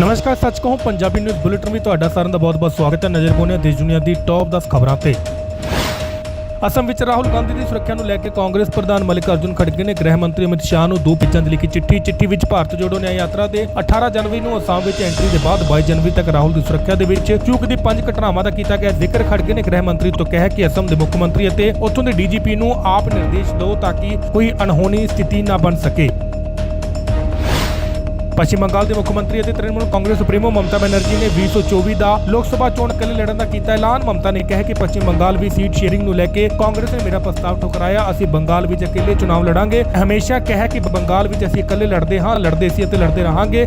ਨਮਸਕਾਰ, ਸੱਚ ਕਹੋ, ਪੰਜਾਬੀ ਨਿਊਜ਼ ਬੁਲੇਟਿਨ ਵਿੱਚ ਤੁਹਾਡਾ ਸਾਰਿਆਂ ਦਾ ਬਹੁਤ-ਬਹੁਤ ਸਵਾਗਤ ਹੈ। ਨਜ਼ਰ ਪਾਉਂਦੇ ਹਾਂ ਦੇਸ਼ ਦੁਨੀਆ ਦੀ ਟੌਪ 10 ਖਬਰਾਂ ਤੇ। ਅਸਮ ਵਿੱਚ ਰਾਹੁਲ ਗਾਂਧੀ ਦੀ ਸੁਰੱਖਿਆ ਨੂੰ ਲੈ ਕੇ ਕਾਂਗਰਸ ਪ੍ਰਧਾਨ ਮਲਿਕ ਅਰਜੁਨ ਖੜਗੇ ਨੇ ਗ੍ਰਹਿ ਮੰਤਰੀ ਅਮਿਤ ਸ਼ਾਹ ਨੂੰ ਦੋ ਪੇਜਾਂ ਦੀ ਲਿਖੀ ਚਿੱਠੀ। ਚਿੱਠੀ ਵਿੱਚ ਭਾਰਤ ਜੋੜੋ ਨਿਆਂ ਯਾਤਰਾ ਦੇ 18 ਜਨਵਰੀ ਨੂੰ ਅਸਾਮ ਵਿੱਚ ਐਂਟਰੀ ਦੇ ਬਾਅਦ 22 ਜਨਵਰੀ ਤੱਕ ਰਾਹੁਲ ਦੀ ਸੁਰੱਖਿਆ ਦੇ ਵਿੱਚ ਚੂਕ ਦੀ ਪੰਜ ਘਟਨਾਵਾਂ ਦਾ ਕੀਤਾ ਗਿਆ ਜ਼ਿਕਰ। ਖੜਗੇ ਨੇ ਗ੍ਰਹਿ ਮੰਤਰੀ ਤੋਂ ਕਿਹਾ ਕਿ ਅਸਮ ਦੇ ਮੁੱਖ ਮੰਤਰੀ ਅਤੇ ਉੱਥੋਂ ਦੇ ਡੀਜੀਪੀ ਨੂੰ ਆਪ ਨਿਰਦੇਸ਼ ਦਿਓ ਤਾਂ ਕਿ ਕੋਈ ਅਣਹੋਣੀ ਸਥਿਤੀ ਨਾ ਬਣ ਸਕੇ। ਪੱਛਮੀ ਬੰਗਾਲ ਦੇ ਮੁੱਖ ਮੰਤਰੀ ਅਤੇ ਤ੍ਰਿਣਮੂਲ ਕਾਂਗਰਸ ਸੁਪਰੀਮੋ ਮਮਤਾ ਬੈਨਰਜੀ ਨੇ 2024 ਦਾ ਲੋਕ ਸਭਾ ਚੋਣ ਇਕੱਲੇ ਲੜਨ ਦਾ ਕੀਤਾ ਐਲਾਨ। ਮਮਤਾ ਨੇ ਕਿਹਾ ਕਿ ਪੱਛਮੀ ਬੰਗਾਲ ਵੀ ਸੀਟ ਸ਼ੇਅਰਿੰਗ ਨੂੰ ਲੈ ਕੇ ਕਾਂਗਰਸ ਨੇ ਮੇਰਾ ਪ੍ਰਸਤਾਵ ਠੁਕਰਾਇਆ, ਅਸੀਂ ਬੰਗਾਲ ਵਿੱਚ ਇਕੱਲੇ ਚੁਣਾਵ ਲੜਾਂਗੇ। ਹਮੇਸ਼ਾ ਕਿਹਾ ਕਿ ਬੰਗਾਲ ਵਿੱਚ ਅਸੀਂ ਇਕੱਲੇ ਲੜਦੇ ਹਾਂ, ਲੜਦੇ ਸੀ ਅਤੇ ਲੜਦੇ ਰਹਾਂਗੇ।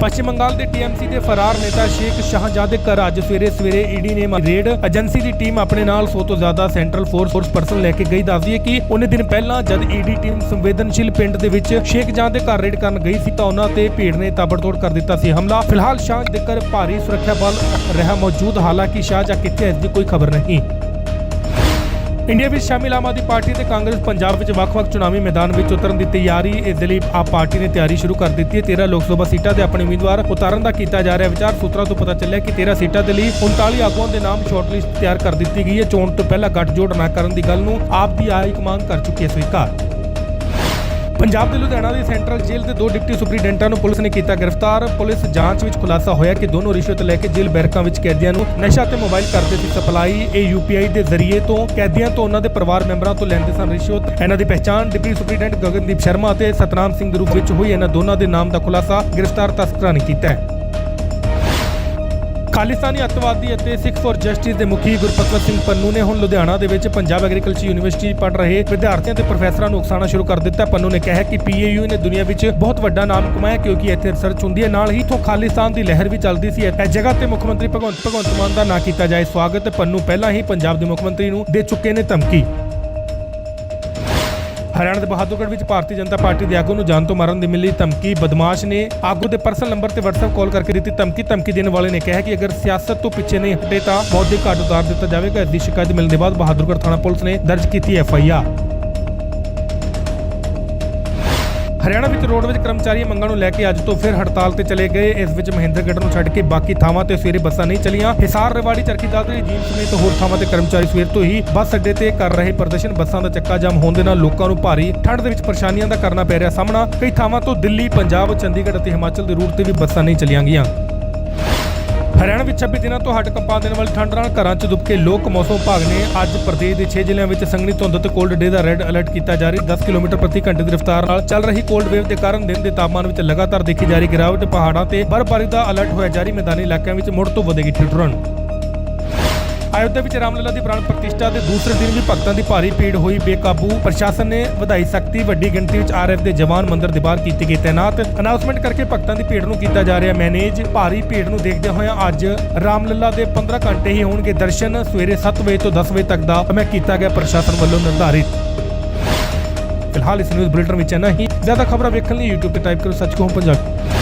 ਪੱਛਮੀ ਬੰਗਾਲ ਦੇ ਟੀਐਮਸੀ ਦੇ ਫਰਾਰ ਨੇਤਾ ਸ਼ੇਖ ਸ਼ਾਹਜਾਦ ਦੇ ਘਰ ਅੱਜ ਸਵੇਰੇ ਸਵੇਰੇ ਈਡੀ ਨੇ ਰੇਡ ਏਜੰਸੀ ਦੀ ਟੀਮ ਆਪਣੇ ਨਾਲ 100 ਤੋਂ ਜ਼ਿਆਦਾ ਸੈਂਟਰਲ ਫੋਰਸ ਫੋਰਸ ਪਰਸਨ ਲੈ ਕੇ ਗਈ। ਦੱਸਦੀ ਹੈ ਕਿ ਉਹਨੇ ਦਿਨ ਪਹਿਲਾਂ ਜਦ ਈਡੀ ਟੀਮ ਸੰਵੇਦਨਸ਼ੀਲ ਪਿੰਡ ਦੇ ਵਿੱਚ ਸ਼ੇਖ ਜਾਨ ਦੇ ਘਰ ਰੇਡ ਕਰਨ ਗਈ ਸੀ ਤਾਂ ਉਹਨਾਂ ਤੇ ਭੀੜ ਨੇ ਤਾਬੜਤੋੜ ਕਰ ਦਿੱਤਾ ਸੀ ਹਮਲਾ। ਫਿਲਹਾਲ ਸ਼ਾਹ ਦੇ ਘਰ ਭਾਰੀ ਸੁਰੱਖਿਆ ਬਲ ਰਿਹਾ ਮੌਜੂਦ, ਹਾਲਾਂਕਿ ਸ਼ਾਹਜਾ ਕਿੱਥੇ ਇਸ ਦੀ ਕੋਈ ਖਬਰ ਨਹੀਂ। ਇੰਡੀਆ ਵਿੱਚ ਸ਼ਾਮਿਲ ਆਮ ਆਦਮੀ ਪਾਰਟੀ ਤੇ ਕਾਂਗਰਸ ਪੰਜਾਬ ਵਿੱਚ ਵੱਖ-ਵੱਖ ਚੁਣਾਵੀ ਮੈਦਾਨ ਵਿੱਚ ਉਤਰਨ ਦੀ ਤਿਆਰੀ ਇਸ ਦੇ ਲਈ ਆਪ ਪਾਰਟੀ ਨੇ ਤਿਆਰੀ ਸ਼ੁਰੂ ਕਰ ਦਿੱਤੀ ਹੈ। 13 ਲੋਕ ਸਭਾ ਸੀਟਾਂ ਤੇ ਆਪਣੇ ਉਮੀਦਵਾਰ ਉਤਾਰਨ ਦਾ ਕੀਤਾ ਜਾ ਰਿਹਾ ਵਿਚਾਰ। ਸੂਤਰਾਂ ਤੋਂ ਪਤਾ ਚੱਲਿਆ ਕਿ 13 ਸੀਟਾਂ ਦੇ ਲਈ 39 ਆਗੂਆਂ ਦੇ ਨਾਮ ਸ਼ਾਰਟਲਿਸਟ ਤਿਆਰ ਕਰ ਦਿੱਤੀ ਗਈ ਹੈ। ਚੋਣ ਤੋਂ ਪਹਿਲਾਂ ਗੱਠਜੋੜ ਨਾ ਕਰਨ ਦੀ ਗੱਲ ਨੂੰ ਆਪ ਦੀ ਹਾਈ ਕਮਾਂਡ ਕਰ ਚੁੱਕੀ ਹੈ ਸਵੀਕਾਰ। ਪੰਜਾਬ ਦੇ ਲੁਧਿਆਣਾ ਦੀ ਸੈਂਟਰਲ ਜੇਲ੍ਹ ਦੇ ਦੋ ਡਿਪਟੀ ਸੁਪਰੀਡੈਂਟਾਂ ਨੂੰ ਪੁਲਿਸ ਨੇ ਕੀਤਾ ਗ੍ਰਿਫਤਾਰ। ਪੁਲਿਸ ਜਾਂਚ ਵਿੱਚ ਖੁਲਾਸਾ ਹੋਇਆ ਕਿ ਦੋਨੋਂ ਰਿਸ਼ਵਤ ਲੈ ਕੇ ਜੇਲ੍ਹ ਬੈਰਕਾਂ ਵਿੱਚ ਕੈਦੀਆਂ ਨੂੰ ਨਸ਼ਾ ਤੇ ਮੋਬਾਈਲ ਕਰਦੇ ਸੀ ਸਪਲਾਈ। ਇਹ ਯੂਪੀਆਈ ਦੇ ਜ਼ਰੀਏ ਤੋਂ ਕੈਦੀਆਂ ਤੋਂ ਉਹਨਾਂ ਦੇ ਪਰਿਵਾਰ ਮੈਂਬਰਾਂ ਤੋਂ ਲੈਂਦੇ ਸਨ ਰਿਸ਼ਵਤ। ਇਹਨਾਂ ਦੀ ਪਹਿਚਾਣ ਡਿਪਟੀ ਸੁਪਰੀਡੈਂਟ ਗਗਨਦੀਪ ਸ਼ਰਮਾ ਅਤੇ ਸਤਨਾਮ ਸਿੰਘ ਦੇ ਰੂਪ ਵਿੱਚ ਹੋਈ। ਇਹਨਾਂ ਦੋਨਾਂ ਦੇ ਨਾਮ ਦਾ ਖੁਲਾਸਾ ਗ੍ਰਿਫਤਾਰ ਤਸਕਰਾਂ ਨੇ ਕੀਤਾ ਹੈ। ਖਾਲਿਸਤਾਨੀ ਅੱਤਵਾਦੀ ਅਤੇ ਸਿੱਖ ਫੋਰ ਜਸਟਿਸ ਦੇ ਮੁਖੀ ਗੁਰਪਤਵਰ ਸਿੰਘ ਪੰਨੂ ਨੇ ਹੁਣ ਲੁਧਿਆਣਾ ਦੇ ਵਿੱਚ ਪੰਜਾਬ ਐਗਰੀਕਲਚਰ ਯੂਨੀਵਰਸਿਟੀ ਪੜ੍ਹ ਰਹੇ ਵਿਦਿਆਰਥੀਆਂ ਤੇ ਪ੍ਰੋਫੈਸਰਾਂ ਨੂੰ ਉਕਸਾਣਾ ਸ਼ੁਰੂ ਕਰ ਦਿੱਤਾ। ਪੰਨੂ ਨੇ ਕਿਹਾ ਕਿ ਪੀਏਯੂ ਨੇ ਦੁਨੀਆ ਵਿੱਚ ਬਹੁਤ ਵੱਡਾ ਨਾਮ ਕਮਾਇਆ ਕਿਉਂਕਿ ਇੱਥੇ ਰਿਸਰਚ ਹੁੰਦੀ ਹੈ। ਨਾਲ ਹੀ ਇੱਥੋਂ ਖਾਲਿਸਤਾਨ ਦੀ ਲਹਿਰ ਵੀ ਚੱਲਦੀ ਸੀ। ਇਸ ਜਗ੍ਹਾ ਤੇ ਮੁੱਖ ਮੰਤਰੀ ਭਗਵੰਤ ਭਗਵੰਤ ਮਾਨ ਦਾ ਨਾ ਕੀਤਾ ਜਾਏ ਸਵਾਗਤ। ਪੰਨੂ ਪਹਿਲਾਂ ਹੀ ਪੰਜਾਬ ਦੇ ਮੁੱਖ ਮੰਤਰੀ ਨੂੰ ਦੇ ਚੁੱਕੇ ਨੇ ਧਮਕੀ। ਹਰਿਆਣਾ ਦੇ ਬਹਾਦੁਰਗੜ੍ਹ ਵਿੱਚ ਭਾਰਤੀ ਜਨਤਾ ਪਾਰਟੀ ਦੇ ਆਗੂ ਨੂੰ ਜਾਨ ਤੋਂ ਮਾਰਨ ਦੀ ਮਿਲੀ ਧਮਕੀ। ਬਦਮਾਸ਼ ਨੇ ਆਗੂ ਦੇ ਪਰਸਨਲ ਨੰਬਰ ਤੇ WhatsApp ਕਾਲ ਕਰਕੇ ਦਿੱਤੀ ਧਮਕੀ। ਧਮਕੀ ਦੇਣ ਵਾਲੇ ਨੇ ਕਿਹਾ ਕਿ ਅਗਰ ਸਿਆਸਤ ਤੋਂ ਪਿੱਛੇ ਨਹੀਂ ਹਟੇ ਤਾਂ ਮੌਤ ਦੀ ਘਾਟ ਉਤਾਰ ਦਿੱਤਾ ਜਾਵੇਗਾ। ਇਸ ਦੀ ਸ਼ਿਕਾਇਤ ਮਿਲਣ ਦੇ ਬਾਅਦ ਬਹਾਦਰਗੜ੍ਹ ਥਾਣਾ ਪੁਲਿਸ ਨੇ ਦਰਜ ਕੀਤੀ ਐਫ ਆਈ ਆਰ ਹਰਿਆਣਾ ਵਿੱਚ ਰੋਡਵੇਜ਼ ਮੰਗਾਂ ਨੂੰ ਲੈ ਕੇ ਅੱਜ ਤੋਂ ਫਿਰ ਹੜਤਾਲ ਤੇ ਚਲੇ ਗਏ। ਇਸ ਵਿੱਚ ਮਹਿੰਦਰਗੜ੍ਹ ਨੂੰ ਛੱਡ ਕੇ ਬਾਕੀ ਥਾਵਾਂ ਤੇ ਸਵੇਰੇ ਬੱਸਾਂ ਨਹੀਂ ਚੱਲੀਆਂ। ਹਿਸਾਰ ਰਵਾੜੀ ਚਰਖੀ ਦਾਦਰੀ ਜੀਮ ਸਮੇਤ ਹੋਰ ਥਾਵਾਂ ਤੇ ਕਰਮਚਾਰੀ ਸਵੇਰ ਤੋਂ ਹੀ ਬੱਸ ਅੱਡੇ ਤੇ ਕਰ ਰਹੇ ਪ੍ਰਦਰਸ਼ਨ। ਬੱਸਾਂ ਦਾ ਚੱਕਾ ਜਾਮ ਹੋਣ ਦੇ ਨਾਲ ਲੋਕਾਂ ਨੂੰ ਭਾਰੀ ਠੰਡ ਦੇ ਵਿੱਚ ਪਰੇਸ਼ਾਨੀਆਂ ਦਾ ਕਰਨਾ ਪੈ ਰਿਹਾ ਸਾਹਮਣਾ। ਕਈ ਥਾਵਾਂ ਤੋਂ ਦਿੱਲੀ, ਪੰਜਾਬ, ਚੰਡੀਗੜ੍ਹ ਅਤੇ ਹਿਮਾਚਲ ਦੇ ਰੂਟ ਤੇ ਵੀ ਬੱਸਾਂ ਨਹੀਂ ਚੱਲੀਆਂ ਗਈਆਂ। ਹਰਿਆਣਾ ਵਿੱਚ 26 ਦਿਨਾਂ ਤੋਂ ਹੱਡ ਕੰਪਾਂ ਦੇਣ ਵਾਲੀ ਠੰਡ ਨਾਲ ਘਰਾਂ 'ਚ ਦੁਬਕੇ ਲੋਕ ਮੌਸਮ ਵਿਭਾਗ ਨੇ। ਅੱਜ ਪ੍ਰਦੇਸ਼ ਦੇ 6 ਜ਼ਿਲ੍ਹਿਆਂ ਵਿੱਚ ਸੰਘਣੀ ਧੁੰਦ ਤੇ ਕੋਲਡ ਡੇ ਦਾ ਰੈੱਡ ਅਲਰਟ ਕੀਤਾ ਜਾਰੀ 10 ਕਿਲੋਮੀਟਰ ਪ੍ਰਤੀ ਘੰਟੇ ਦੀ ਰਫ਼ਤਾਰ ਨਾਲ ਚੱਲ ਰਹੀ ਕੋਲਡ ਵੇਵ ਦੇ ਕਾਰਨ ਦਿਨ ਦੇ ਤਾਪਮਾਨ ਵਿੱਚ ਲਗਾਤਾਰ ਦੇਖੀ ਜਾ ਰਹੀ ਗਿਰਾਵਟ, ਪਹਾੜਾਂ ਤੇ ਬਰਫ਼ਬਾਰੀ ਦਾ ਅਲਰਟ ਹੋਇਆ। ਜਾਰੀ ਮੈਦਾਨੀ ਇਲਾਕਿਆਂ ਵਿੱਚ ਮੁੜ ਤੋਂ ਵਧੇਗੀ ਠਿਠੁਰਨ ਅਯੋਧਿਆ ਵਿੱਚ ਰਾਮਲਲਾ ਦੀ ਪ੍ਰਾਣ ਪ੍ਰਤਿਸ਼ਠਾ ਦੇ ਦੂਸਰੇ ਦਿਨ ਵੀ ਭਗਤਾਂ ਦੀ ਭਾਰੀ ਭੀੜ ਹੋਈ। ਬੇਕਾਬੂ ਪ੍ਰਸ਼ਾਸਨ ਨੇ ਵਧਾਈ ਸਖਤੀ, ਵੱਡੀ ਗਿਣਤੀ ਵਿੱਚ ਆਰਐਫ ਦੇ ਜਵਾਨ ਮੰਦਰ ਦੇ ਬਾਹਰ ਕੀਤੇ ਗਏ ਤਾਇਨਾਤ ਅਨਾਉਂਸਮੈਂਟ ਕਰਕੇ ਭਗਤਾਂ ਦੀ ਭੀੜ ਨੂੰ ਕੀਤਾ ਜਾ ਰਿਹਾ ਮੈਨੇਜ ਭਾਰੀ ਭੀੜ ਨੂੰ ਦੇਖਦਿਆਂ ਹੋਇਆਂ ਅੱਜ ਰਾਮਲਲਾ ਦੇ 15 ਘੰਟੇ ਹੀ ਹੋਣਗੇ ਦਰਸ਼ਨ। ਸਵੇਰੇ 7 ਵਜੇ ਤੋਂ 10 ਵਜੇ ਤੱਕ ਦਾ ਸਮਾਂ ਕੀਤਾ ਗਿਆ ਪ੍ਰਸ਼ਾਸਨ ਵੱਲੋਂ ਨਿਰਧਾਰਿਤ। ਫਿਲਹਾਲ ਇਸ ਨਿਊਜ਼ ਬੁਲੇਟਿਨ ਵਿੱਚ ਇੰਨਾ ਹੀ। ਜ਼ਿਆਦਾ ਖਬਰਾਂ ਵੇਖਣ ਲਈ YouTube ਤੇ ਟਾਈਪ ਕਰੋ ਸੱਚ ਕਹੂੰ ਪੰਜਾਬੀ